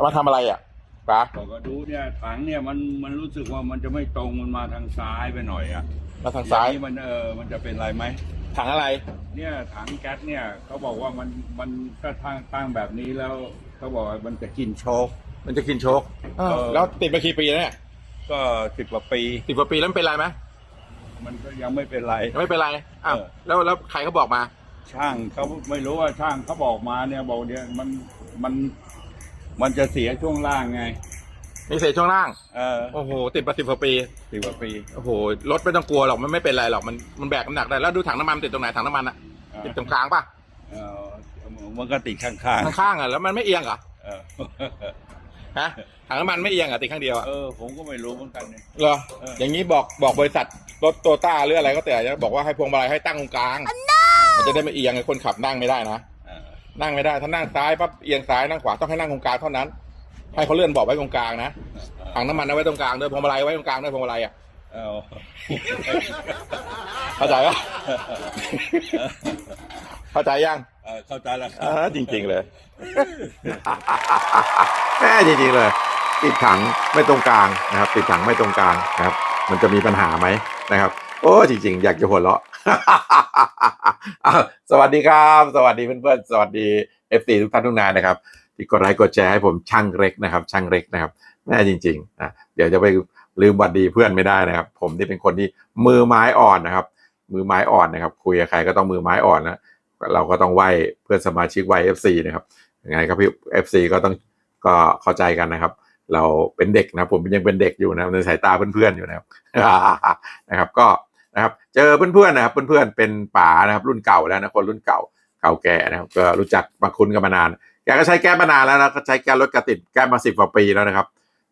เอามาทำอะไรอะป๋าบอกก็ดูเนี่ยถังเนี่ยมันมันรู้สึกว่ามันจะไม่ตรงมันมาทางซ้ายไปหน่อยอะมาทางซ้ายองนี้มันเออมันจะเป็นไรไหมถังอะไร เนี่ยถังแก๊สเนี่ยเขาบอกว่ามันมันก็ตั้งตั้งแบบนี้แล้วเขาบอกว่ามันจะกินโชกมันจะกินโชกเออแล้วติดมากี่ปีแล้วเนี่ยก็สิบกว่าปีสิบกว่าปีแล้วมันเป็นไรไหมมันก็ยังไม่เป็นไรยังไม่เป็นไรอ้าวเออ แล้วแล้วใครเขาบอกมา ช่างเขาไม่รู้ว่าช่างเขาบอกมาเนี่ยบอกเนี่ยมันมัน มันจะเสียช่วงล่างไงมีเศษช่วงล่าง เออโอ้โห ติดมาสิบกว่าปี สิบกว่าปีโอ้โห รถไม่ต้องกลัวหรอก มันไม่เป็นไรหรอก มัน มันแบกน้ำหนักได้ แล้วดูถังน้ำมันติดตรงไหนถังน้ำมันอะเออติดตรงกลางป่ะ เออมันก็ติดข้างข้างๆอะแล้วมันไม่เอียงเหรอ ๆเออฮะ ถังน้ำมันไม่เอียงเหรอติดข้างเดียวอะเออ ผมก็ไม่รู้เหมือนกันเนี่ย เหรอ เอออ อย่างนี้บอก บอกบริษัทรถโตต้าหรืออะไรก็แต่จะบอกว่าให้พวงมาลัยให้ตั้งตรงกลาง มันจะได้ไม่เอียงไอ้คนขับนั่งไม่ได้นะเออ นั่งไม่ได้ ถ้านั่งซ้ายปั๊บเอียงซ้ายนั่งขวาต้องให้นั่งตรงกลางเท่านั้น ให้เขาเลื่อนเบอกไว้ตรงกลางนะถังน้ำมันเอาไว้ตรงกลางด้วยพวงมาลัยไว้ตรงกลางด้วยพวงมาลัยอะเอาเข้าใจปะเข้าใจยังเออเข้าใจแล้วครัอ่าบจริง ๆ เลย แม่จริงๆเลย ติดถังไม่ตรงกลางนะครับ ติดถังไม่ตรงกลางนะครับ มันจะมีปัญหาไหมนะครับ โอ้จริง ๆ อยากจะหัวเราะสวัสดีครับ สวัสดีเพื่อนๆ สวัสดีเอฟซีทุกท่านทุกนายนะครับ ที่กดไลค์กดแชร์ให้ผมช่างเล็กนะครับ ช่างเล็กนะครับแม่จริงๆนะเดี๋ยวจะไปลืมหวัดดีเพื่อนไม่ได้นะครับ ผมที่เป็นคนที่มือไม้อ่อนนะครับ มือไม้อ่อนนะครับ คุยกับใครก็ต้องมือไม้อ่อนนะเราก็ต้องไหวเพื่อนสมาชิกไหวเอฟซีนะครับยังไงครับพี่เอฟซีก็ต้องก็เข้าใจกันนะครับ เราเป็นเด็กนะผมยังเป็นเด็กอยู่นะในสายตาเพื่อนๆอยู่นะครับนะครับ ก็ นะครับ เจอเพื่อนๆนะครับ เพื่อนๆเป็นป๋านะครับ รุ่นเก่าแล้วนะคนรุ่นเก่าเก่าแก่นะครับก็รู้จักมาคุ้นกันมานาน แกก็ใช้แก๊สมานานแล้วนะก็ใช้แก๊สรถกระติดแก๊สมาสิบกว่าปีแล้วนะครับ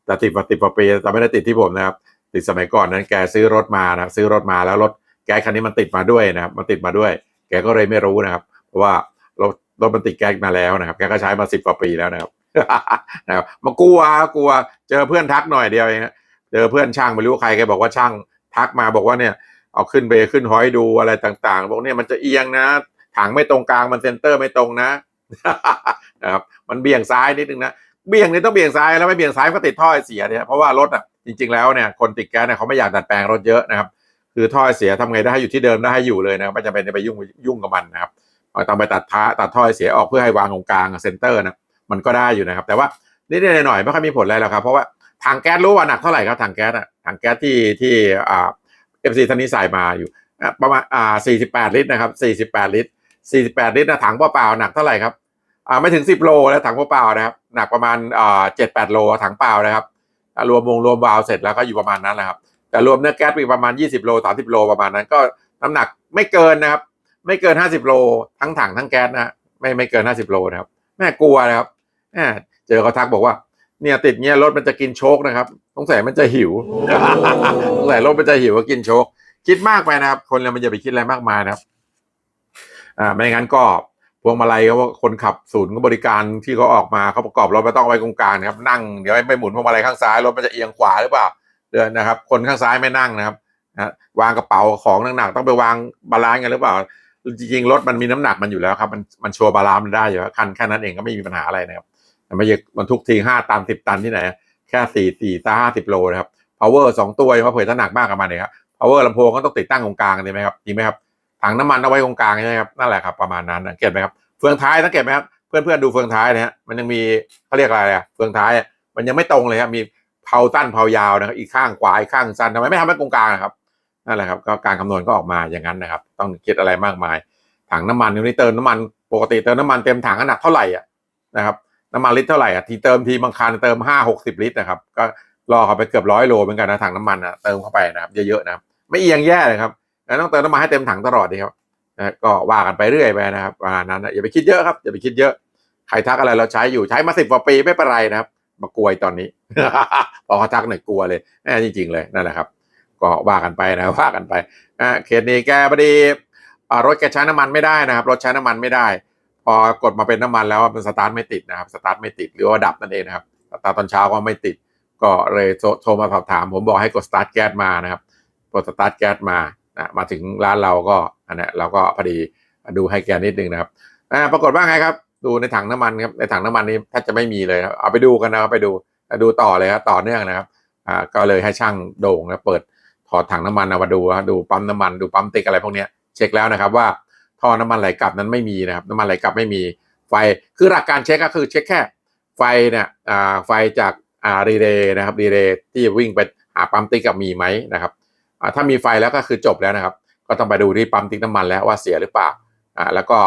แต่ติดมาสิบกว่าปีแต่ไม่ได้ติดที่ผมนะครับ ติดสมัยก่อนนั้นแกซื้อรถมานะซื้อรถมาแล้วรถแก๊สคันนี้มันติดมาด้วยนะครับมันติดมาด้วย แกก็เลยไม่รู้นะครับ เพราะว่ารถรถมันติดแก๊สมาแล้วนะครับ แกก็ใช้มาสิบกว่าปีแล้วนะครับนะครับมากลัวกลัวเจอเพื่อนทักหน่อยเดียวเองนะเจอเพื่อนช่างไม่รู้ใครแกบอกว่าช่างทักมาบอกว่าเนี่ย เอาขึ้นไปขึ้นหอยดูอะไรต่างๆบอกเนี่ยมันจะเอียงนะ ถังไม่ตรงกลางมันเซนเตอร์ไม่ตรงนะนะครับมันเบี่ยงซ้ายนิดนึงนะเบี่ยงนี่ต้องเบี่ยงซ้ายแล้วไม่เบี่ยงซ้ายก็ติดท่อไอเสียเนี่ยเพราะว่ารถอะจริง ๆแล้วเนี่ยคนติดแก๊สเนี่ยเขาไม่อยากดัดแปลงรถเยอะนะครับ คือท่อไอเสียทำไงได้ให้อยู่ที่เดิมได้ให้อยู่เลยนะครับไม่จำเป็นจะไปยุ่งยุ่งกับมันนะครับเอาต้องไปตัดท้าตัดท่อไอเสียออกเพื่อให้วางตรงกลางเซนเตอร์นะมันก็ได้อยู่นะครับ แต่ว่านิดๆหน่อยๆไม่ค่อยมีผลอะไรหรอกครับเพราะว่าถังแก๊สรู้ว่าหนักเท่าไหร่ครับถังแก๊สอะถังแก๊สที่ที่อ่า ฟซีท่านนี้ใส่มาอยู่ประมาณอ่า48ลิตรนะครับ48ลิตร48ลิตรนะถังเปล่าๆหนักเท่าไหร่ครับอ่าไม่ถึง10โลแล้วถังเปล่าๆนะครับ หนักประมาณอ่า7-8โลถังเปล่านะครับรวมวงรวมวาล์วเสร็จแล้วก็อยู่ประมาณนั้นแหละครับแต่รวมเนื้อแก๊สมีประมาณ 20 โล 30 โลประมาณนั้น ก็น้ำหนักไม่เกินนะครับ ไม่เกิน 50 โล ทั้งถังทั้งแก๊สนะฮะไม่ไม่เกิน 50 โลนะครับแม่กลัวนะครับแม่เจอเขาทักบอกว่า เนี่ยติดเนี่ยรถมันจะกินโชคนะครับสงสัยมันจะหิวสงสัยรถมันจะหิวก็กินโชค คิดมากไปนะครับ คนเรามันอย่าไปคิดอะไรมากมายนะครับ อ่า ไม่งั้นก็พวงมาลัยเขาว่าคนขับศูนย์บริการที่เขาออกมาเขาประกอบรถไม่ต้องเอาไว้ตรงกลางนะครับ นั่งเดี๋ยวไม่หมุนพวงมาลัยข้างซ้ายรถมันจะเอียงขวาหรือเปล่าเดินนะครับ คนข้างซ้ายไม่นั่งนะครับนะวางกระเป๋าของหนักๆต้องไปวางบาลานซ์กันหรือเปล่าจริงๆรถมันมีน้ำหนักมันอยู่แล้วครับ มันมันชัวร์บาลานซ์มันได้อยู่แล้วคันแค่นั้นเองก็ไม่มีปัญหาอะไรนะครับแต่ ไม่ใช่บรรทุกทีห้าตันสิบตันที่ไหน แค่สี่สี่ตาห้าสิบโลนะครับ power สองตัวยังมาเผยถ้าหนักมากกับมันเลยครับ power ลำโพงก็ต้องติดตั้งตรงกลางใช่ไหมครับจริงไหมครับถังน้ำมันเอาไว้ตรงกลางใช่ไหมครับนั่นแหละครับประมาณนั้นสังเกตไหมครับเฟืองท้ายสังเกตไหมครับเพื่อนๆดูเฟืองท้ายนะฮะมันยังมีเขาเรียกอะไรอะเฟืองท้ายมันยังไม่ตรงเลยครับมีเผาสั้นเผายาวนะครับอีกข้างขวาอีกข้างสั้นทำไมไม่ทำให้ตรงกลางอะครับนั่นแหละครับก็การคำนวณก็ออกมาอย่างนั้นนะครับ ต้องคิดอะไรมากมาย ถังน้ำมันนี่เติมน้ำมันปกติเติมน้ำมันเต็มถังขนาดเท่าไหร่อะนะครับ น้ำมันลิตรเท่าไหร่อะทีเติมทีบางคันเติมห้าหกสิบลิตรนะครับ ก็รอเขาไปเกือบร้อยโลเหมือนกันนะถังน้ำมันอะเติมเข้าไปนะครับเยอะๆนะครับไม่เอียงแย่เลยครับแล้วต้องเติมน้ำมันให้เต็มถังตลอดดีครับนะก็ว่ากันไปเรื่อยไปนะครับประมาณนั้นนะอย่าไปคิดเยอะครับอย่าไปคิดเยอะใครทักอะไรเราใช้อยู่ใช้มาสิบกว่าปีไม่เป็นไรนะครับ มากลัวตอนนี้พอเขาทักหน่อยกลัวเลยแน่จริง ๆ เลยนั่นแหละครับ ก็ว่ากันไปนะว่ากันไปอ่าเคสนี้แกพอดีอ่ารถแกใช้น้ำมันไม่ได้นะครับรถใช้น้ำมันไม่ได้ พอกดมาเป็นน้ำมันแล้วมันสตาร์ทไม่ติดนะครับสตาร์ทไม่ติดหรือว่าดับนั่นเองนะครับสตาร์ทตอนเช้าก็ไม่ติด ก็เลยโทรมาสอบถาม ผมบอกให้กดสตาร์ทแก๊สมานะครับกดสตาร์ทแก๊สมานะมาถึงร้านเราก็อันนี้เราก็พอดีดูให้แกนิดนึงนะครับอ่าปรากฏว่าไงครับ ดูในถังน้ำมันครับในถังน้ำมันนี้แทบจะไม่มีเลยครับเอาไปดูกันนะครับไปดูดูต่อเลยครับต่อเนื่องนะครับอ่าก็เลยให้ช่างโด่งนะเปิดถอดถังน้ำมันเอามาดูดูปั๊มน้ำมันดูปั๊มติ๊กอะไรพวกนี้เช็คแล้วนะครับว่า ท่อน้ำมันไหลกลับนั้นไม่มีนะครับน้ำมันไหลกลับไม่มีไฟคือหลักการเช็คก็คือเช็คแค่ไฟเนี่ยอ่าไฟจากอ่ารีเลย์นะครับรีเลย์ที่วิ่งไปหาปั๊มติ๊กกับมีไหมนะครับอ่าถ้ามีไฟแล้วก็คือจบแล้วนะครับ ก็ต้องไปดูที่ปั๊มติ๊กน้ำมันแล้วว่าเสียหรือเปล่าอ่าแล้วก็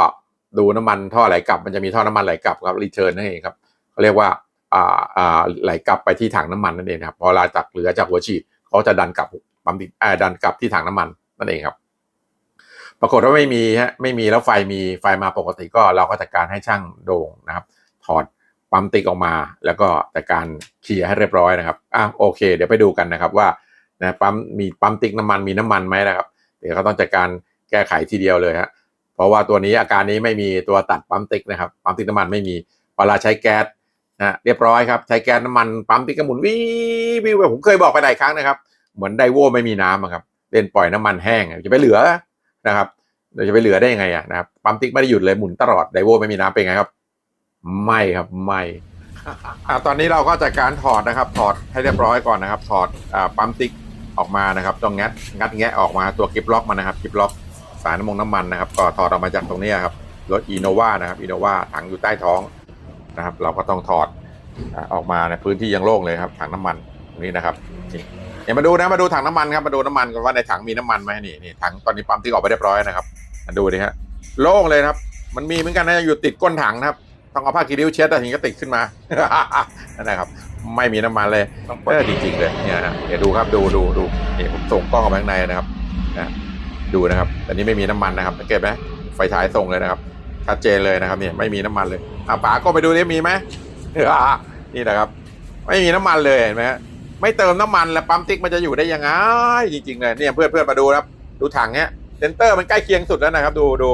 ดูน้ำมันท่อไหลกลับ มันจะมีท่อน้ำมันไหลกลับครับรีเทิร์นนั่นเองครับเขาเรียกว่าอ่าอ่าไหลกลับไปที่ถังน้ำมันนั่นเองครับพอเวลาจากเหลือจากหัวฉีดเขาจะดันกลับปั๊มติ๊กอ่าดันกลับที่ถังน้ำมันนั่นเองครับ ปรากฏว่าไม่มีฮะไม่มีแล้วไฟมีไฟมาปกติก็เราก็จัดการให้ช่างโด่งนะครับ ถอดปั๊มติ๊กออกมา แล้วก็จัดการเคลียร์ให้เรียบร้อยนะครับอะโอเค เดี๋ยวไปดูกันนะครับว่านะปั๊มมีปั๊มติ๊กน้ำมันมีน้ำมันไหมนะครับ เดี๋ยวก็ต้องจัดการแก้ไขทีเดียวเลยฮะเพราะว่าตัวนี้อาการนี้ไม่มีตัวตัดปั๊มติ๊กนะครับปั๊มติ๊กน้ำมันไม่มีเวลาใช้แก๊สนะเรียบร้อยครับใช้แก๊สน้ำมันปั๊มติ๊กก็หมุนวิววิวผมเคยบอกไปหลายครั้งนะครับ เหมือนไดโวไม่มีน้ำครับเล่นปล่อยน้ำมันแห้งจะไปเหลือ นะครับเดี๋ยวจะไปเหลือได้ยังไงอะนะครับปั๊มติ๊กไม่ได้หยุดเลยหมุนตลอดไดโวไม่มีน้ำเป็นไงครับ ไม่ครับไม่อ่าตอนนี้เราก็จัดการถอดนะครับ ถอดให้เรียบร้อยก่อนนะครับ ถอดอ่าปั๊มติ๊กออกมานะครับต้องงัดงัดแงะออกมาตัวกิฟล็อกมันนะครับกิฟล็อกสายน้ำมันน้ำมันนะครับ ก็ถอดออกมาจากตรงนี้ครับรถอีโนวานะครับอีโนวาถังอยู่ใต้ท้องนะครับ เราก็ต้องถอดออกมาในพื้นที่ยังโล่งเลยครับถังน้ำมันตรงนี้นะครับนี่ เดี๋ยวมาดูนะมาดูถังน้ำมันครับมาดูน้ำมันกันว่าในถังมีน้ำมันไหมนี่นี่ถังตอนนี้ปั๊มติ๊กออกไปเรียบร้อยนะครับมาดูดิฮะโล่งเลยนะครับ มันมีเหมือนกันนะอยู่ติดก้นถังนะครับต้องเอาผ้ากีริ้วเช็ดแต่ถึงจะติดขึ้นมานั่นนะครับ ไม่มีน้ำมันเลยต้องเออจริงๆเลยเนี่ยฮะเดี๋ยวดูครับดูดูดูนี่ผมส่งกล้องออกมาข้างในนะครับนะดูนะครับแต่นี้ไม่มีน้ำมันนะครับสังเกตไหมไฟฉายส่งเลยนะครับชัดเจนเลยนะครับเนี่ยไม่มีน้ำมันเลยอะป๋าก็ไปดูนี่มีไหมนี่นะครับ ไม่มีน้ำมันเลยเห็นไหมฮะ ไม่เติมน้ำมันแล้วปั๊มติ๊กมันจะอยู่ได้ยังไงจริงๆเลยเนี่ยเพื่อนเพื่อนๆมาดูครับ ดูถังเนี้ยเซนเตอร์มันใกล้เคียงสุดแล้วนะครับ ดูดู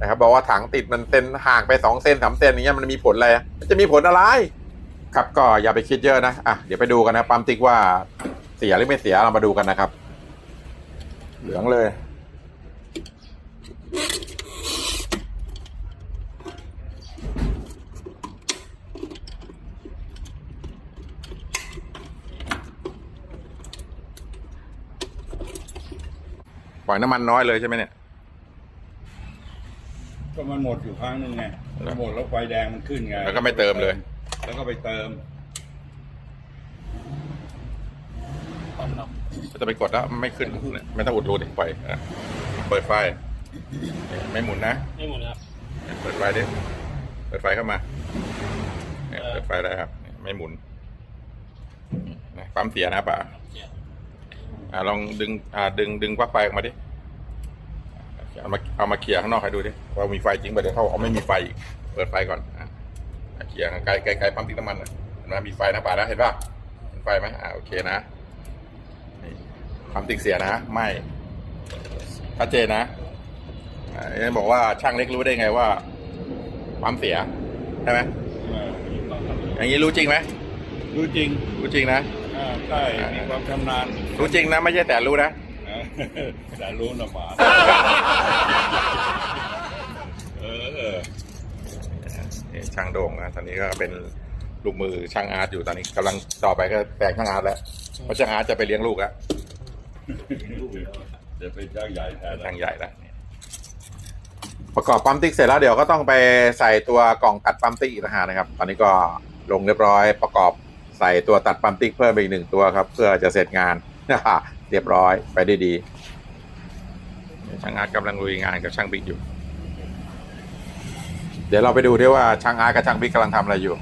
นะครับบอกว่าถังติดมันเซนห่างไปสองเซนสามเซนอย่างเงี้ยมันมีผลอะไรมันจะมีผลอะไร ครับก็อย่าไปคิดเยอะนะอะเดี๋ยวไปดูกันนะปั๊มติ๊กว่าเสียหรือไม่เสียเรามาดูกันนะครับ เหลืองเลย ปล่อยน้ำมันน้อยเลยใช่ไหมเนี่ย ก็มันหมดอยู่ครั้งหนึ่งไงหมดแล้วไฟแดงมันขึ้นไงแล้วก็ไม่เติมเลย แล้วก็ไปเติมจะไปกดแล้วไม่ขึ้น ไม่ต้องอุดรูดิปล่อยอะเปิดไฟ ไม่หมุนนะ ไม่หมดครับ เปิดไฟดิ เปิดไฟเข้ามาเนี่ยเปิดไฟได้ครับ ไม่หมุนนะปั๊มเสียนะป่า อ่าลองดึงอ่าดึงดึงปลั๊กไฟออกมาดิเอามาเอามาเคลียร์ข้างนอกให้ดูดิว่ามีไฟจริงป่ะเดี๋ยวเขาเอาไม่มีไฟอีกเปิดไฟก่อนอะเคลียร์ไกลไกลไกลปั๊มติ๊กน้ำมันนะเห็นไหมมีไฟนะป่านะเห็นป่ะเห็นไฟไหมอ่าโอเคนะนี่ปั๊มติ๊กเสียนะ ไม่ชัดเจนนะอ่ายังบอกว่าช่างเล็กรู้ได้ไงว่าปั๊มเสียใช่ไหมเอออย่างนี้รู้จริงไหมรู้จริงรู้จริงนะอ่าใช่มีความชำนาญ รู้จริงนะ ไม่ใช่แต่รู้นะเออแต่รู้นะหมา เออนี่ช่างโด่งนะตอนนี้ก็เป็นลูกมือช่างอาร์ตอยู่ตอนนี้กำลังต่อไปก็แปลงช่างอาร์ตแล้วเพราะช่างอาร์ตจะไปเลี้ยงลูกแล้วเดี๋ยวเป็นช่างใหญ่แทนช่างใหญ่แล้วประกอบปั๊มติ๊กเสร็จแล้วเดี๋ยวก็ต้องไปใส่ตัวกล่องตัดปั๊มติ๊กอีกนะฮะนะครับ ตอนนี้ก็ลงเรียบร้อยประกอบใส่ตัวตัดปั๊มติ๊กเพิ่มไปอีกหนึ่งตัวครับ เพื่อจะเสร็จงาน เรียบร้อยไปได้ดีช่างอาร์ตกำลังลุยงานกับช่างบิ๊กอยู่ เดี๋ยวเราไปดูด้วยว่าช่างอาร์ตกับช่างบิ๊กกำลังทำอะไรอยู่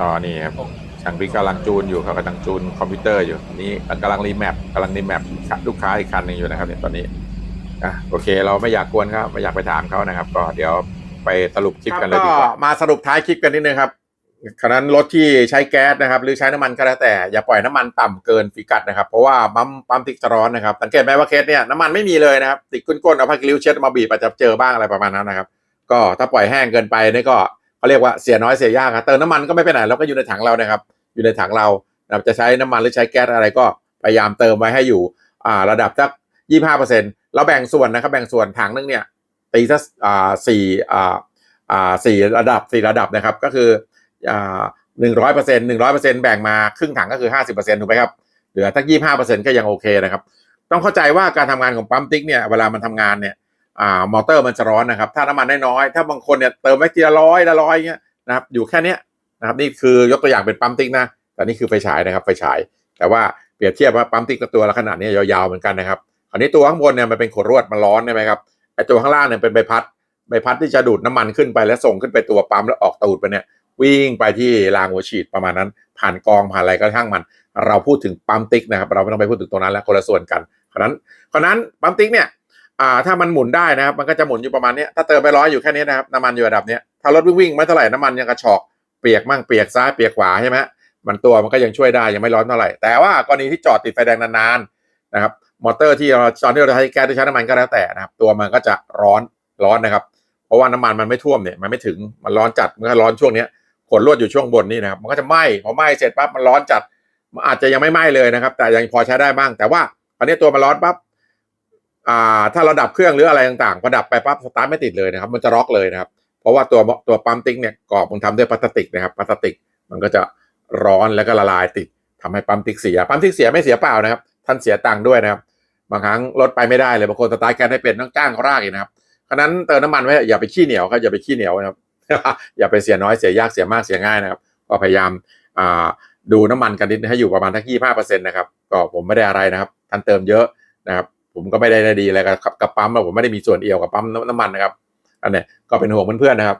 อ๋อนี่ครับช่างบิ๊กกำลังจูนอยู่ครับกำลังจูนคอมพิวเตอร์อยู่นี่กำลังรีแมปกำลังรีแมปลูกค้าอีกคันหนึ่งอยู่นะครับเนี่ยตอนนี้อะโอเค เราไม่อยากกวนเขาไม่อยากไปถามเขานะครับ ก็เดี๋ยวไปสรุปคลิปกันเลยดีกว่ามาสรุปท้ายคลิปกันนิดนึงครับ ขณะนั้นรถที่ใช้แก๊สนะครับ หรือใช้น้ำมันก็แล้วแต่อย่าปล่อยน้ำมันต่ำเกินฝีกัดนะครับ เพราะว่าปั๊มปั๊มติ๊กจะร้อนนะครับสังเกตไหมว่าเคสเนี่ยน้ำมันไม่มีเลยนะครับ ติดก้นๆเอาผ้ากิริ้วเช็ดมาบีบอาจจะเจอบ้างอะไรประมาณนั้นนะครับ ก็ถ้าปล่อยแห้งเกินไปนี่ก็เขาเรียกว่าเสียน้อยเสียยากครับเติมน้ำมันก็ไม่ไปไหนเราก็อยู่ในถังเรานะครับ อยู่ในถังเรานะรจะใช้น้ำมันหรือใช้แก๊สอะไรก็พยายามเติมไว้ให้อยู่อ่าระดับสักยี่ห้าเปอร์เซ็นต์เราแบ่งส่วนนะครับแบ่งส่วนถังนึงเนี่ยตีสักอ่าสี่อ่าอ่าสี่ระดับสี่ระดับนะครับ ก็คือ หนึ่งร้อยเปอร์เซ็นต์หนึ่งร้อยเปอร์เซ็นต์แบ่งมาครึ่งถังก็คือห้าสิบเปอร์เซ็นต์ถูกไหมครับ เหลือทักยี่ห้าเปอร์เซ็นต์ก็ยังโอเคนะครับ ต้องเข้าใจว่าการทำงานของปั๊มติ๊กเนี่ย เวลามันทำงานเนี่ยอ่ามอเตอร์มันจะร้อนนะครับ ถ้าน้ำมันน้อยๆถ้าบางคนเนี่ยเติมไว้ทีละร้อยละร้อยเงี้ยนะครับอยู่แค่นี้นะครับนี่คือยกตัวอย่างเป็นปั๊มติ๊กนะแต่นี่คือไฟฉายนะครับไฟฉาย แต่ว่าเปรียบเทียบว่าปั๊มติ๊กตัวละขนาดนี้ยาวๆเหมือนกันนะครับอันนี้ตัวข้างบนเนี่ยมันเป็นขดรวดมันร้อนใช่ไหมครับไอตัวข้างล่างเนี่ยเป็นใบพัดใบพัดที่จะดูดน้ำมันขึ้นไปแล้วส่งขึ้นไปตัวปั๊มแล้วออกตูดไปเนี่ย วิ่งไปที่รางหัวฉีดประมาณนั้น ผ่านกองผ่านอะไรก็ช่างมัน เราพูดถึงปั๊มติ๊กนะครับ เราไม่ต้องไปพูดถึงตรงนั้นแล้วคนละส่วนกันเพราะนั้นเพราะนั้นปั๊มติ๊กเนี่ยถ้ามันหมุนได้นะครับมันก็จะหมุนอยู่ประมาณนี้ถ้าเติมไปร้อยอยู่แค่นี้นะครับน้ำมันอยู่ระดับนี้ถ้ารถวิ่งวิ่งไม่เท่าไหร่น้ำมันยังกระชอกเปียกมั่งเปียกซ้ายเปียกขวาใช่ไหมมันตัวมันก็ยังช่วยได้ยังไม่ร้อนเท่าไหร่ แต่ว่ากรณีที่จอดติดไฟแดงนานๆนะครับมอเตอร์ที่เราตอนที่เราใช้แก๊สใช้น้ำมันก็แล้วแต่นะครับตัวมันก็จะร้อนร้อนนะครับ เพราะว่าน้ำมันมันไม่ท่วมเนี่ยมันไม่ถึงมันร้อนจัดมันก็ร้อนช่วงเนี้ย ขนลวดอยู่ช่วงบนนี่นะครับ มันก็จะไหม้พอไหม้เสร็จปั๊บมันร้อนจัดมันอาจจะยังไม่ไหม้เลยนะครับ แต่ยังพอใช้ได้บ้าง แต่ว่าอันนี้ตัวมันร้อนปั๊บอ่า ถ้าเราดับเครื่องหรืออะไรต่างๆพอดับไปปั๊บสตาร์ทไม่ติดเลยนะครับ มันจะล็อกเลยนะครับ เพราะว่าตัวตัวปั๊มติ๊กเนี่ยกรอบมันทำด้วยพลาสติกนะครับพลาสติก มันก็จะร้อนแล้วก็ละลายติดทำให้ปั๊มติ๊กเสียปั๊มติ๊กเสียไม่เสียเปล่านะครับ ท่านเสียตังค์ด้วยนะครับ บางครั้งรถไปไม่ได้เลยบางคนสตาร์ทแก๊สให้เป็นต้องจ้างเขารากอีกนะครับฉะนั้นเติมน้ำมันไว้อย่าไปขี้เหนียวครับอย่าไปขี้เหนียวนะครับ อย่าไปเสียน้อยเสียยากเสียมากเสียง่ายนะครับ ก็พยายามดูน้ำมันกันนิดให้อยู่ประมาณทักยี่ห้าเปอร์เซ็นต์นะครับก็ผมไม่ได้อะไรนะครับท่านเติมเยอะนะครับ ผมก็ไม่ได้ได้ดีอะไรกับกับปั๊มผมไม่ได้มีส่วนเอี่ยวกับปั๊มน้ำมันนะครับอันนี้ก็เป็นห่วงเพื่อนๆนะครับ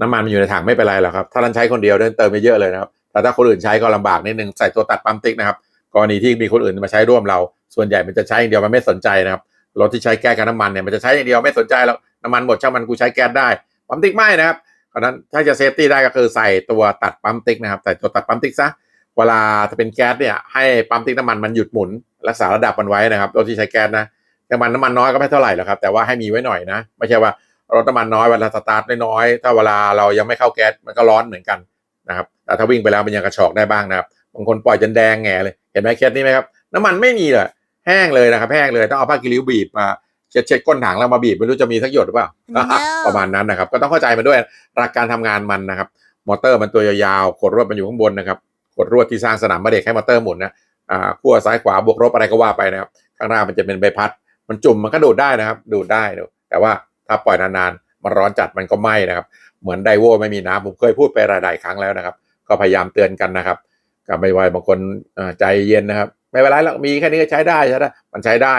น้ำมันมันอยู่ในถังไม่เป็นไรหรอกครับ ถ้าท่านใช้คนเดียวเดินเติมไปเยอะเลยนะครับแต่ถ้าคนอื่นใช้ก็ลำบากนิดนึงใส่ตัวตัดปั๊มติ๊กนะครับกรณีที่มีคนอื่นมาใช้ร่วมเรา ส่วนใหญ่มันจะใช้อย่างเดียวมันไม่สนใจนะครับรถที่ใช้แก๊สกับน้ำมันเนี่ยมันจะใช้อย่างเดียวไม่สนใจแล้วน้ำมันหมดช่างมันกูใช้แก๊สได้ ปั๊มติ๊กไม่นะครับเพราะนั้นถ้าจะเซฟตี้ได้ก็คือใส่ตัวตัดปั๊มติ๊กนะครับใส่ตัวตัดปั๊มติ๊กซะเวลาถ้าเป็นแก๊สเนี่ยให้ปั๊มติ๊กน้ำมันมันหยุดหมุนรักษาระดับมันไว้นะครับรถที่ใช้แก๊สนะน้ำมันน้ำมันน้อยก็ไม่เท่าไหร่หรอกครับแต่ว่าให้มีไว้หน่อยนะไม่ใช่ว่ารถน้ำมันน้อยเวลาสตาร์ทน้อยถ้าเวลาเรายังไม่เข้าแก๊สมันก็ร้อนเหมือนกันนะครับแต่ถ้าวิ่งไปแล้วมันยังกระชอกได้บ้างนะครับบางคนปล่อยจนแดงแง่เลยเห็นไหมเคสนี้ไหมครับน้ำมันไม่มีเลยแห้งเลยนะครับแห้งเลยต้องเอาผ้ากิริ้วบีบมา เช็ดเช็ดก้นถังแล้วมาบีบไม่รู้จะมีสักหยดหรือเปล่า No ประมาณนั้นนะครับ ก็ต้องเข้าใจมันด้วยหลักการทำงานมันนะครับ มอเตอร์มันตัวยาวๆขดรวดมันอยู่ข้างบนนะครับขดรวดที่สร้างสนามมาเด็กให้มอเตอร์หมุนนะอ่าขั้วซ้ายขวาบวกลบอะไรก็ว่าไปนะครับ ข้างหน้ามันจะเป็นใบพัด มันจุ่มมันก็ดูดได้นะครับ ดูดได้ดูแต่ว่าถ้าปล่อยนานๆมันร้อนจัดมันก็ไหม้นะครับ เหมือนไดโวไม่มีน้ำผมเคยพูดไปหลายๆครั้งแล้วนะครับ ก็พยายามเตือนกันนะครับก็ไม่ว่าบางคนเอ่อใจเย็นนะครับ ไม่เป็นไรหรอกมีแค่นี้ก็ใช้ได้ใช่ไหมมันใช้ได้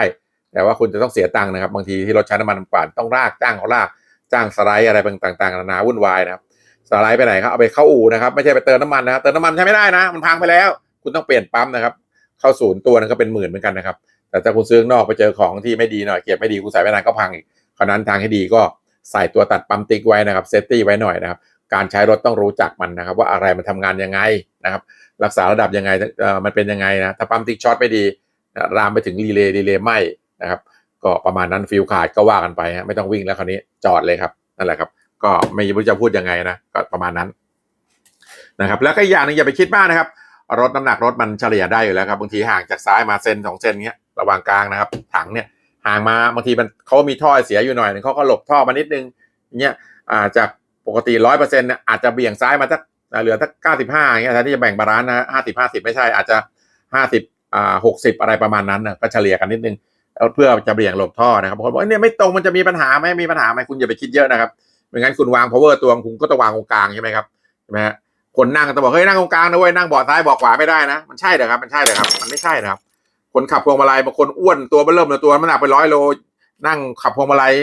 แต่ว่าคุณจะต้องเสียตังค์นะครับ บางทีที่รถใช้น้ำมันป่านต้องรากจ้างเขาลากจ้างสไลด์อะไรต่างๆนานาวุ่นวายนะครับสไลด์ไปไหนครับเอาไปเข้าอู่นะครับไม่ใช่ไปเติมน้ำมันนะเติมน้ำมันใช้ไม่ได้นะมันพังไปแล้ว คุณต้องเปลี่ยนปั๊มนะครับ เข้าศูนย์ตัวนึงก็เป็นหมื่นเหมือนกันนะครับ แต่ถ้าคุณซื้อข้างนอกไปเจอของที่ไม่ดีหน่อยเก็บไม่ดีคุณใส่ไว้นานก็พังอีกครานั้นทางที่ดีก็ใส่ตัวตัดปั๊มติ๊กไว้นะครับเซฟตี้ไว้หน่อยนะครับการใช้รถต้องรู้จักมันนะครับ ว่าอะไรมันทำงานยังไงนะครับ รักษาระดับยังไงมันเป็นยังไงนะถ้าปั๊มติ๊กช็อตไม่ดีรามไปถึงรีเลย์รีเลย์ไหม นะครับ ก็ประมาณนั้นฟิลขาดก็ว่ากันไปฮะไม่ต้องวิ่งแล้วคราวนี้จอดเลยครับนั่นแหละครับ ก็ไม่รู้จะพูดยังไงนะก็ประมาณนั้นนะครับ แล้วก็อย่างหนึงอย่าไปคิดมากนะครับ รถน้ำหนักรถมันเฉลี่ยได้อยู่แล้วครับบางทีห่างจากซ้ายมาเซนสองเซนเงี้ยระหว่างกลางนะครับ ถังเนี่ยห่างมาบางทีมันเขามีท่อเสียอยู่หน่อยนึงเขาก็หลบท่อมานิดนึงเงี้ยอ่าจากปกติร้อยเปอร์เซ็นต์เนี่ยอาจจะเบี่ยงซ้ายมาสักเหลือสักเก้าสิบห้าเงี้ยแทนที่จะแบ่งบาลานซ์นะห้าสิบห้าสิบไม่ใช่อาจจะห้าสิบอ่าหกสิบอะไรประมาณนั้นนะก็เฉลี่ยกันนิดนึง เพื่อจะเบี่ยงหลบท่อนะครับบางคนบอกเอ้ยเนี่ยไม่ตรงมันจะมีปัญหาไหมมีปัญหาไหมคุณอย่าไปคิดเยอะนะครับไม่งั้นคุณวาง power ตัวคุณก็ต้องวางตรงกลางใช่ไหมครับใช่ไหมฮะคนนั่งก็ต้องบอกเฮ้ยนั่งตรงกลางนะเว้ยนั่งเบาะซ้ายเบาะขวาไม่ได้นะ มันใช่เหรอครับมันใช่เหรอครับ มันไม่ใช่นะครับ คนขับพวงมาลัยบางคนอ้วนตัวเบิ่มเลยตัวน้ำหนักไปร้อยโล นั่งขับพวงมาลัย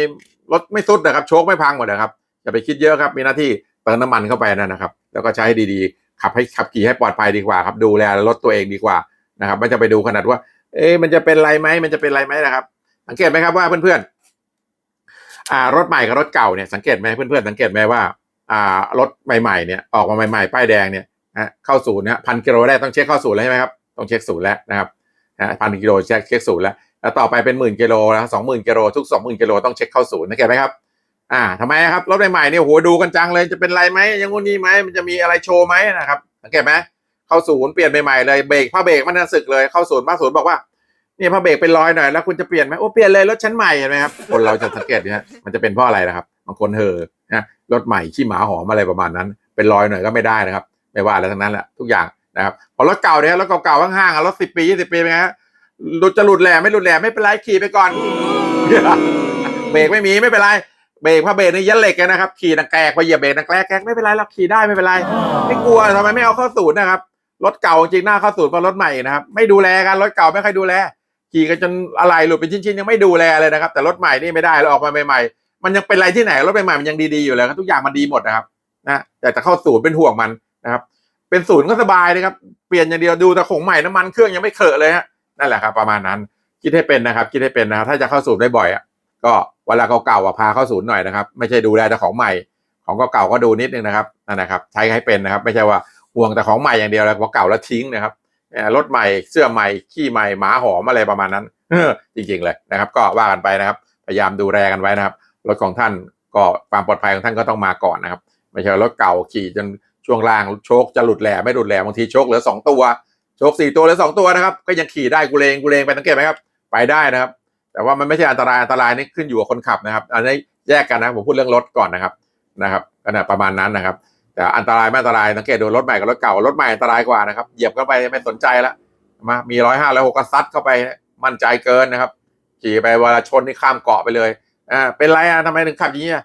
รถไม่สุดนะครับโชคไม่พังหมดนะครับอย่าไปคิดเยอะครับ มีหน้าที่เติมน้ำมันเข้าไปนั่นนะครับ แล้วก็ใช้ให้ดีๆ ขับให้ขับขี่ให้ปลอดภัยดีกว่าครับ ดูแลรถตัวเองดีกว่านะครับไม่จะไปดูขนาดว่า เอ๊ะมันจะเป็นไรไหมมันจะเป็นไรไหมนะครับ สังเกตไหมครับว่าเพื่อนๆอ่ารถใหม่กับรถเก่าเนี่ยสังเกตไหมเพื่อนๆสังเกตไหมว่าอ่ารถใหม่ๆเนี่ยออกมาใหม่ๆป้ายแดงเนี่ยนะเข้าศูนย์นะพันกิโลแรกต้องเช็คเข้าศูนย์แล้วใช่ไหมครับต้องเช็คศูนย์แล้วนะครับนะพันกิโลเช็คเช็คศูนย์แล้วแล้วต่อไปเป็นหมื่นกิโลแล้วสองหมื่นกิโลทุกสองหมื่นกิโลต้องเช็คเข้าศูนย์สังเกตไหมครับอ่าทำไมครับรถใหม่ๆเนี่ยโหดูกันจังเลยจะเป็นไรไหมยังงู้นนี่ไหมมันจะมีอะไรโชว์ไหมนะครับสังเกตไหม เข้าศูนย์เปลี่ยนใหม่ๆเลยเบรกผ้าเบรกมันน่าสึกเลยเข้าศูนย์ผ้าศูนย์บอกว่าเนี่ยพอเบรกเป็นรอยหน่อยแล้วคุณจะเปลี่ยนไหมโอ้เปลี่ยนเลยรถชั้นใหม่เห็นไหมครับคนเราจะสังเกตเนี่ยมันจะเป็นเพราะอะไรนะครับบางคนเห่อนะรถใหม่ขี้หมาหอมอะไรประมาณนั้น เป็นรอยหน่อยก็ไม่ได้นะครับ ไม่ว่าอะไรทั้งนั้นแหละทุกอย่างนะครับพอรถเก่าเนี่ยรถเก่าๆห้างๆรถสิบปียี่สิบปีเป็นไงฮะหลุดจะหลุดแหล่ไม่หลุดแหล่ไม่เป็นไรขี่ไปก่อนเบรกไม่มีไม่เป็นไรเบรกพราะเบรกนี่ยันเหล็กนะครับขี่นังแกกไปเหยียบเบรกนังแกลกไม่เป็นไรหรอกขี่ได้ไม่เป็นไร ไม่กลัวทำไมไม่เอาเข้าศูนย์นะครับ รถเก่าจริงหน้าเข้าศูนย์เพราะรถใหม่นะครับ ไม่ดูแลกันรถเก่าไม่ค่อยดูแลขี่กันจนอะไรหลุดเป็นชิ้นๆยังไม่ดูแลเลยนะครับ แต่รถใหม่นี่ไม่ได้แล้วออกมาใหม่ๆมันยังเป็นอะไรที่ไหนรถใหม่ๆมันยังดีๆอยู่เลยครับทุกอย่างมันดีหมดนะครับนะแต่จะเข้าศูนย์เป็นห่วงมันนะครับ เป็นศูนย์ก็สบายนะครับ เปลี่ยนอย่างเดียวดูแต่ของใหม่น้ำมันเครื่องยังไม่เขอะเลยฮะนั่นแหละครับประมาณนั้นคิดให้เป็นนะครับ คิดให้เป็นนะครับถ้าจะเข้าศูนย์ได้บ่อยอะก็เวลาเก่าๆอะพาเข้าศูนย์หน่อยนะครับ ไม่ใช่ดูแลแต่ของใหม่ของเก่าๆก็ดูนิดนึงนะครับนั่นนะครับ ใช้ให้เป็นนะครับ ไม่ใช่ว่า ห่วงแต่ของใหม่อย่างเดียวแล้วพอเก่าแล้วทิ้งนะครับรถใหม่เสื้อใหม่ขี้ใหม่หมาหอมอะไรประมาณนั้นจริงๆเลยนะครับ ก็ว่ากันไปนะครับพยายามดูแลกันไว้นะครับรถของท่านก็ความปลอดภัยของท่านก็ต้องมาก่อนนะครับ ไม่ใช่รถเก่าขี่จนช่วงล่างโชคจะหลุดแหล่ไม่หลุดแหล่บางทีโชคเหลือสองตัวโชคสี่ตัวเหลือสองตัวนะครับ ก็ยังขี่ได้กูเลงกูเลงไปสังเกตไหมครับ ไปได้นะครับ แต่ว่ามันไม่ใช่อันตรายอันตรายนี่ขึ้นอยู่กับคนขับนะครับ อันนี้แยกกันนะผมพูดเรื่องรถก่อนนะครับนะครับขนาดประมาณนั้นนะครับ แต่อันตรายไม่อันตรายสังเกตดูรถใหม่กับรถเก่ารถใหม่อันตรายกว่านะครับเหยียบเข้าไปไม่สนใจละมามีร้อยห้าร้อยหกก็ซัดเข้าไปมั่นใจเกินนะครับขี่ไปเวลาชนนี่ข้ามเกาะไปเลยอ่าเป็นไรอะทำไมถึงขับอย่างนี้อะ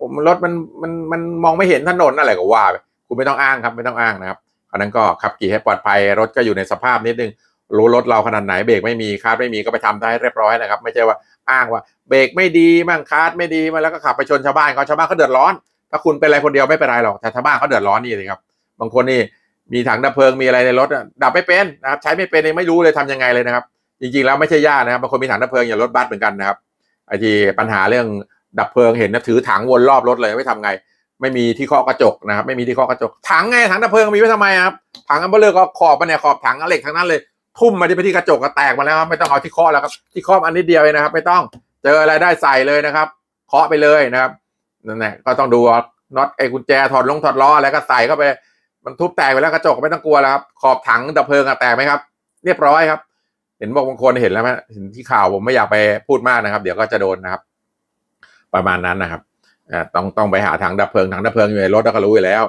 ผมรถมันมันมันมองไม่เห็นถนนอะไรก็ว่าไปคุณไม่ต้องอ้างครับไม่ต้องอ้างนะครับเพราะฉะนั้นก็ขับขี่ให้ปลอดภัยรถก็อยู่ในสภาพนิดนึงรู้รถเราขนาดไหนเบรกไม่มีคาร์ดไม่มีก็ไปทำได้เรียบร้อยนะครับ ไม่ใช่ว่าอ้างว่าเบรกไม่ดีมั่งคาร์ดไม่ดีมาแล้วก็ขับไปชนชาวบ้านเขาชาวบ้านเขาเดือดร้อน ถ้าคุณเป็นอะไรคนเดียวไม่เป็นไรหรอกแต่ชาวบ้านเขาเดือดร้อนนี่สิครับ บางคนนี่มีถังดับเพลิงมีอะไรในรถดับไม่เป็นนะครับ ใช้ไม่เป็นเองไม่รู้เลยทำยังไงเลยนะครับ จริงๆแล้วไม่ใช่ยากนะครับบางคนมีถังดับเพลิงอย่างรถบัสเหมือนกันนะครับไอ้ที่ปัญหาเรื่องดับเพลิงเห็นนะถือถังวนรอบรถเลยไม่ทำไง ไม่มีที่เคาะกระจกนะครับ ไม่มีที่เคาะกระจกถังไงถังดับเพลิงมีไว้ทำไมครับถังอันเบลเลอร์ก็ขอบมันเนี่ยขอบถังเหล็กทั้งนั้นเลยทุ่มมาที่ไปที่กระจกก็แตกมาแล้วครับไม่ต้องเอาที่เคาะแล้วครับที่เคาะอันนิดเดียวเองนะครับ ไม่ต้องเจออะไรได้ใส่เลยนะครับเคาะไปเลยนะครับนั่นแหละก็ต้องดู น็อตไอ้กุญแจถอดลงถอดล้ออะไรก็ใส่เข้าไป มันทุบแตกไปแล้วกระจกไม่ต้องกลัวแล้วครับ ขอบถังดับเพลิงอะแตกไหมครับ เรียบร้อยครับ เห็นบอกบางคนเห็นแล้วไหมเห็นที่ข่าวผมไม่อยากไปพูดมากนะครับ เดี๋ยวก็จะโดนนะครับ ประมาณนั้นนะครับอ่าต้องต้องไปหาถังดับเพลิงถังดับเพลิงอยู่ในรถเราก็รู้อยู่แล้ว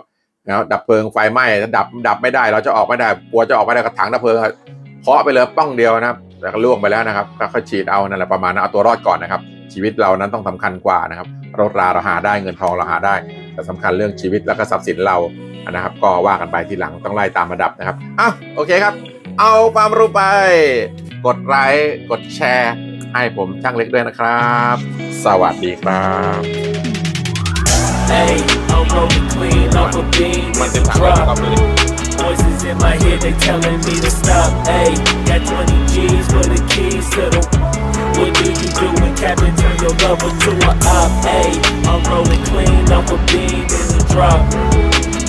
นะดับเพลิงไฟไหม้ดับดับไม่ได้ เราจะออกไม่ได้กลัวจะออกไม่ได้ก็ถังดับเพลิงเคาะไปเลยป้องเดียวนะครับแต่ก็ล่วงไปแล้วนะครับก็ค่อยฉีดเอานั่นแหละประมาณนั้นเอาตัวรอดก่อนนะครับ ชีวิตเรานั้นต้องสำคัญกว่านะครับรถราเราหาได้เงินทองเราหาได้ แต่สำคัญเรื่องชีวิตแล้วก็ทรัพย์สินเรานะครับ ก็ว่ากันไปทีหลังต้องไล่ตามระดับนะครับอะโอเคครับ เอาความรู้ไป กดไลค์กดแชร์ ให้ผมช่างเล็กด้วยนะครับ สวัสดีครับ Hey, I'm rolling clean off a beam มัน in เต็ม the ถังแล้วนะครับ drop. ดูดิ Voices in my head, they telling me to stop. Hey, got 20 G's for the keys to the. What do you do when Captain turn your lover to a op? Hey, I'm rolling clean off a beam in the drop.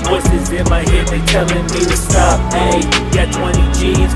Voices in my head, they telling me to stop. Hey, got 20 G's